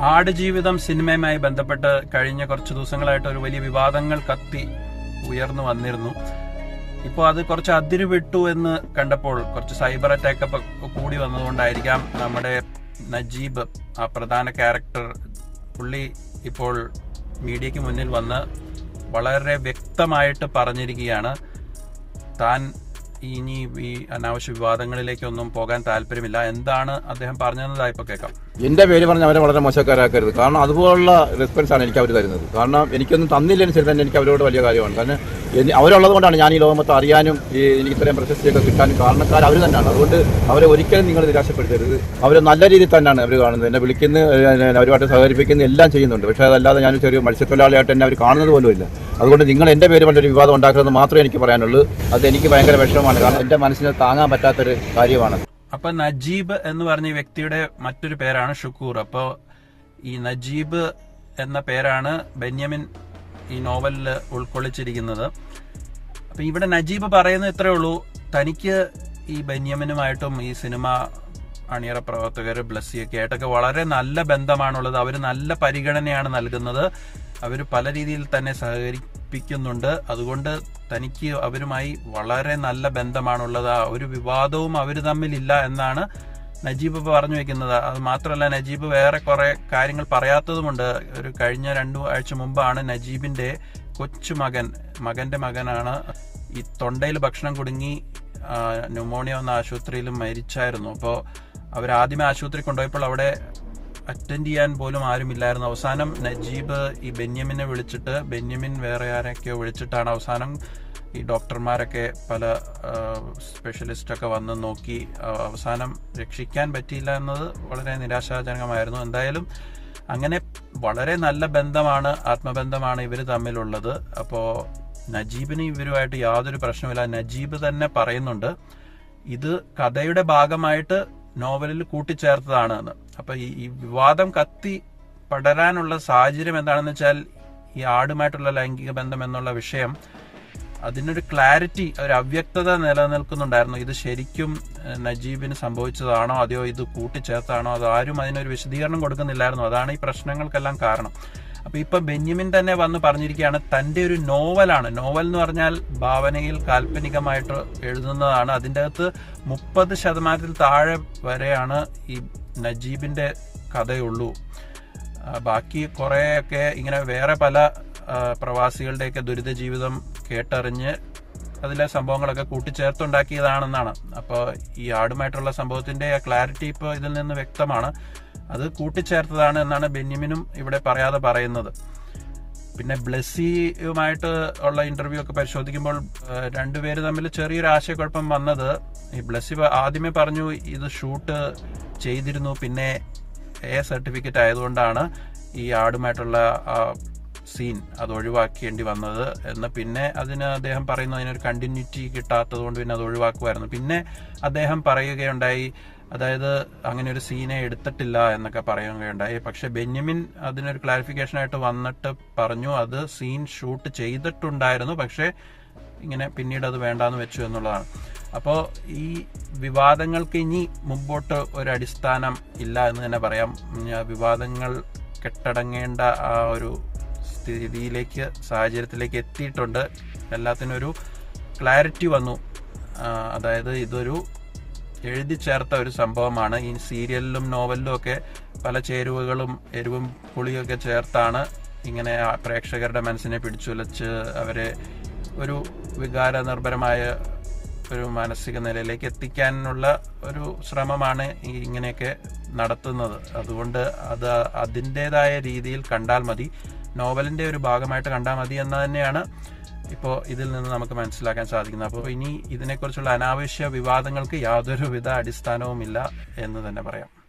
ആടുജീവിതം സിനിമയുമായി ബന്ധപ്പെട്ട് കഴിഞ്ഞ കുറച്ച് ദിവസങ്ങളായിട്ട് ഒരു വലിയ വിവാദങ്ങൾ കത്തി ഉയർന്നു വന്നിരുന്നു. ഇപ്പോൾ അത് കുറച്ച് അതിര് വിട്ടു എന്ന് കണ്ടപ്പോൾ കുറച്ച് സൈബർ അറ്റാക്ക് ഒക്കെ കൂടി വന്നതുകൊണ്ടായിരിക്കാം നമ്മുടെ നജീബ് ആ പ്രധാന ക്യാരക്ടർ പുള്ളി ഇപ്പോൾ മീഡിയയ്ക്ക് മുന്നിൽ വന്ന് വളരെ വ്യക്തമായിട്ട് പറഞ്ഞിരിക്കുകയാണ്. താൻ ഇനി ഈ അനാവശ്യ വിവാദങ്ങളിലേക്കൊന്നും പോകാൻ താല്പര്യമില്ല. എന്താണ് അദ്ദേഹം പറഞ്ഞതെന്നതാ ഇപ്പൊ കേൾക്കാം. എന്റെ പേര് പറഞ്ഞ് അവരെ വളരെ മോശക്കാരാക്കരുത്. കാരണം അതുപോലുള്ള റെസ്പോൺസ് ആണ് എനിക്ക് അവർ തരുന്നത്. കാരണം എനിക്കൊന്നും തന്നില്ലെന്ന് ശരി തന്നെ എനിക്ക് അവരോട് വലിയ കാര്യമാണ്. കാരണം അവരുള്ളത് കൊണ്ടാണ് ഞാൻ ഈ ലോകമൊത്തം അറിയാനും ഈ എനിക്ക് ഇത്രയും പ്രശസ്തിയൊക്കെ കിട്ടാനും കാരണക്കാർ അവർ തന്നെയാണ്. അതുകൊണ്ട് അവരെ ഒരിക്കലും നിങ്ങൾ നിരാശപ്പെടുത്തരുത്. അവർ നല്ല രീതിയിൽ തന്നെയാണ് അവർ കാണുന്നത്. എന്നെ വിളിക്കുന്ന അവരുമായിട്ട് സഹകരിപ്പിക്കുന്ന എല്ലാം ചെയ്യുന്നുണ്ട്. പക്ഷേ അതല്ലാതെ ഞാൻ ചെറിയ മത്സ്യത്തൊഴിലാളിയായിട്ട് എന്നെ അവർ കാണുന്നത് പോലും ഇല്ല അതുകൊണ്ട് നിങ്ങൾ എന്റെ പേര് കൊണ്ടൊരു വിവാദം ഉണ്ടാക്കുന്നത് മാത്രമേ എനിക്ക് പറയാനുള്ളൂ. അത് എനിക്ക് ഭയങ്കര വിഷമമാണ്. കാരണം എന്റെ മനസ്സിന് താങ്ങാൻ പറ്റാത്തൊരു കാര്യമാണ്. അപ്പൊ നജീബ് എന്ന് പറഞ്ഞ വ്യക്തിയുടെ മറ്റൊരു പേരാണ് ഷുക്കൂർ. അപ്പോൾ ഈ നജീബ് എന്ന പേരാണ് ബെന്യാമിൻ ഈ നോവലിൽ ഉൾക്കൊള്ളിച്ചിരിക്കുന്നത്. അപ്പം ഇവിടെ നജീബ് പറയുന്നത് ഇത്രയേ ഉള്ളൂ. തനിക്ക് ഈ ബെന്യാമിനുമായിട്ടും ഈ സിനിമ അണിയറ പ്രവർത്തകർ ബ്ലസ്സിയൊക്കെ ആയിട്ടൊക്കെ വളരെ നല്ല ബന്ധമാണുള്ളത്. അവർ നല്ല പരിഗണനയാണ് നൽകുന്നത്. അവർ പല രീതിയിൽ തന്നെ സഹകരിപ്പിക്കുന്നുണ്ട്. അതുകൊണ്ട് തനിക്ക് അവരുമായി വളരെ നല്ല ബന്ധമാണുള്ളത്. ഒരു വിവാദവും അവർ തമ്മിലില്ല എന്നാണ് നജീബ് പറഞ്ഞു വെക്കുന്നത് അത് മാത്രമല്ല നജീബ് വേറെ കുറേ കാര്യങ്ങൾ പറയാത്തതുമുണ്ട്. ഒരു കഴിഞ്ഞ രണ്ടു ആഴ്ച മുമ്പാണ് നജീബിന്റെ കൊച്ചുമകൻ മകന്റെ മകനാണ് ഈ തൊണ്ടയിൽ ഭക്ഷണം കുടുങ്ങി ന്യൂമോണിയ വന്ന ആശുപത്രിയിൽ മരിച്ചായിരുന്നു. അപ്പോൾ അവർ ആദ്യമേ ആശുപത്രി കൊണ്ടുപോയപ്പോൾ അവിടെ അറ്റൻഡ് ചെയ്യാൻ പോലും ആരുമില്ലായിരുന്നു. അവസാനം നജീബ് ഈ ബെന്യമിനെ വിളിച്ചിട്ട് ബെന്യമിൻ വേറെ ആരൊക്കെയോ വിളിച്ചിട്ടാണ് അവസാനം ഈ ഡോക്ടർമാരൊക്കെ പല സ്പെഷ്യലിസ്റ്റൊക്കെ വന്ന് നോക്കി അവസാനം രക്ഷിക്കാൻ പറ്റിയില്ല എന്നത് വളരെ നിരാശാജനകമായിരുന്നു. എന്തായാലും അങ്ങനെ വളരെ നല്ല ബന്ധമാണ് ആത്മബന്ധമാണ് ഇവർ തമ്മിലുള്ളത്. അപ്പോൾ നജീബിന് ഇവരുമായിട്ട് യാതൊരു പ്രശ്നമില്ല നജീബ് തന്നെ പറയുന്നുണ്ട് ഇത് കഥയുടെ ഭാഗമായിട്ട് നോവലിൽ കൂട്ടിച്ചേർത്തതാണ് എന്ന് അപ്പൊ ഈ വിവാദം കത്തി പടരാനുള്ള സാഹചര്യം എന്താണെന്ന് വെച്ചാൽ ഈ ആടുമായിട്ടുള്ള ലൈംഗിക ബന്ധം എന്നുള്ള വിഷയം അതിനൊരു ക്ലാരിറ്റി ഒരു അവ്യക്തത നിലനിൽക്കുന്നുണ്ടായിരുന്നു. ഇത് ശരിക്കും നജീബിന് സംഭവിച്ചതാണോ അതെയോ ഇത് കൂട്ടിച്ചേർത്താണോ അത് ആരും അതിനൊരു വിശദീകരണം കൊടുക്കുന്നില്ലായിരുന്നു. അതാണ് ഈ പ്രശ്നങ്ങൾക്കെല്ലാം കാരണം. അപ്പൊ ഇപ്പൊ ബെന്യമിൻ തന്നെ വന്ന് പറഞ്ഞിരിക്കുകയാണ് തന്റെ ഒരു നോവലാണ്. നോവൽ എന്ന് പറഞ്ഞാൽ ഭാവനയിൽ കാൽപ്പനികമായിട്ട് എഴുതുന്നതാണ്. അതിന്റെ അകത്ത് മുപ്പത് ശതമാനത്തിൽ താഴെ വരെയാണ് ഈ നജീബിന്റെ കഥയുള്ളൂ. ബാക്കി കുറേയൊക്കെ ഇങ്ങനെ വേറെ പല പ്രവാസികളുടെയൊക്കെ ദുരിത ജീവിതം കേട്ടറിഞ്ഞ് അതിലെ സംഭവങ്ങളൊക്കെ കൂട്ടിച്ചേർത്തുണ്ടാക്കിയതാണെന്നാണ്. അപ്പോൾ ഈ ആടുമായിട്ടുള്ള സംഭവത്തിന്റെ ക്ലാരിറ്റി ഇപ്പോൾ ഇതിൽ നിന്ന് വ്യക്തമാണ്. അത് കൂട്ടിച്ചേർത്തതാണ് എന്നാണ് ബെന്യമിനും ഇവിടെ പറയാതെ പറയുന്നത്. പിന്നെ ബ്ലെസ്സിയുമായിട്ട് ഉള്ള ഇന്റർവ്യൂ ഒക്കെ പരിശോധിക്കുമ്പോൾ രണ്ടുപേര് തമ്മിൽ ചെറിയൊരു ആശയക്കുഴപ്പം വന്നത് ഈ ബ്ലെസ്സി ആദ്യമേ പറഞ്ഞു ഇത് ഷൂട്ട് ചെയ്തിരുന്നു പിന്നെ എ സർട്ടിഫിക്കറ്റ് ആയതുകൊണ്ടാണ് ഈ ആടുമായിട്ടുള്ള സീൻ അത് ഒഴിവാക്കേണ്ടി വന്നത് എന്ന്. പിന്നെ അതിന് അദ്ദേഹം പറയുന്നു അതിനൊരു കണ്ടിന്യൂറ്റി കിട്ടാത്തത് കൊണ്ട് പിന്നെ അത് ഒഴിവാക്കുമായിരുന്നു. പിന്നെ അദ്ദേഹം പറയുകയുണ്ടായി അതായത് അങ്ങനെ ഒരു സീനെ എടുത്തിട്ടില്ല എന്നൊക്കെ പറയുകയുണ്ടായി. പക്ഷെ ബെന്യമിൻ അതിനൊരു ക്ലാരിഫിക്കേഷൻ ആയിട്ട് വന്നിട്ട് പറഞ്ഞു അത് സീൻ ഷൂട്ട് ചെയ്തിട്ടുണ്ടായിരുന്നു പക്ഷേ ഇങ്ങനെ പിന്നീട് അത് വേണ്ടാന്ന് വെച്ചു എന്നുള്ളതാണ്. അപ്പോൾ ഈ വിവാദങ്ങൾക്ക് ഇനി മുമ്പോട്ട് ഒരു അടിസ്ഥാനം ഇല്ല എന്ന് തന്നെ പറയാം. വിവാദങ്ങൾ കെട്ടടങ്ങേണ്ട ആ ഒരു സ്ഥിതിയിലേക്ക് സാഹചര്യത്തിലേക്ക് എത്തിയിട്ടുണ്ട്. എല്ലാത്തിനൊരു ക്ലാരിറ്റി വന്നു. അതായത് ഇതൊരു എഴുതി ചേർത്ത ഒരു സംഭവമാണ്. ഈ സീരിയലിലും നോവലിലും ഒക്കെ പല ചേരുവകളും എരിവും പുളിയൊക്കെ ചേർത്താണ് ഇങ്ങനെ പ്രേക്ഷകരുടെ മനസ്സിനെ പിടിച്ചുലച്ച് അവരെ ഒരു വികാര നിർഭരമായ ഒരു മാനസിക നിലയിലേക്ക് എത്തിക്കാനുള്ള ഒരു ശ്രമമാണ് ഇങ്ങനെയൊക്കെ നടത്തുന്നത്. അതുകൊണ്ട് അത് അതിന്റെതായ രീതിയിൽ കണ്ടാൽ മതി. നോവലിന്റെ ഒരു ഭാഗമായിട്ട് കണ്ടാൽ മതി എന്ന് തന്നെയാണ്. ഇപ്പോൾ ഇതിൽ നിന്ന് നമുക്ക് മനസ്സിലാക്കാൻ സാധിക്കുന്നത് അപ്പോൾ ഇനി ഇതിനെക്കുറിച്ചുള്ള അനാവശ്യ വിവാദങ്ങൾക്ക് യാതൊരുവിധ അടിസ്ഥാനവുമില്ല എന്ന് തന്നെ പറയാം.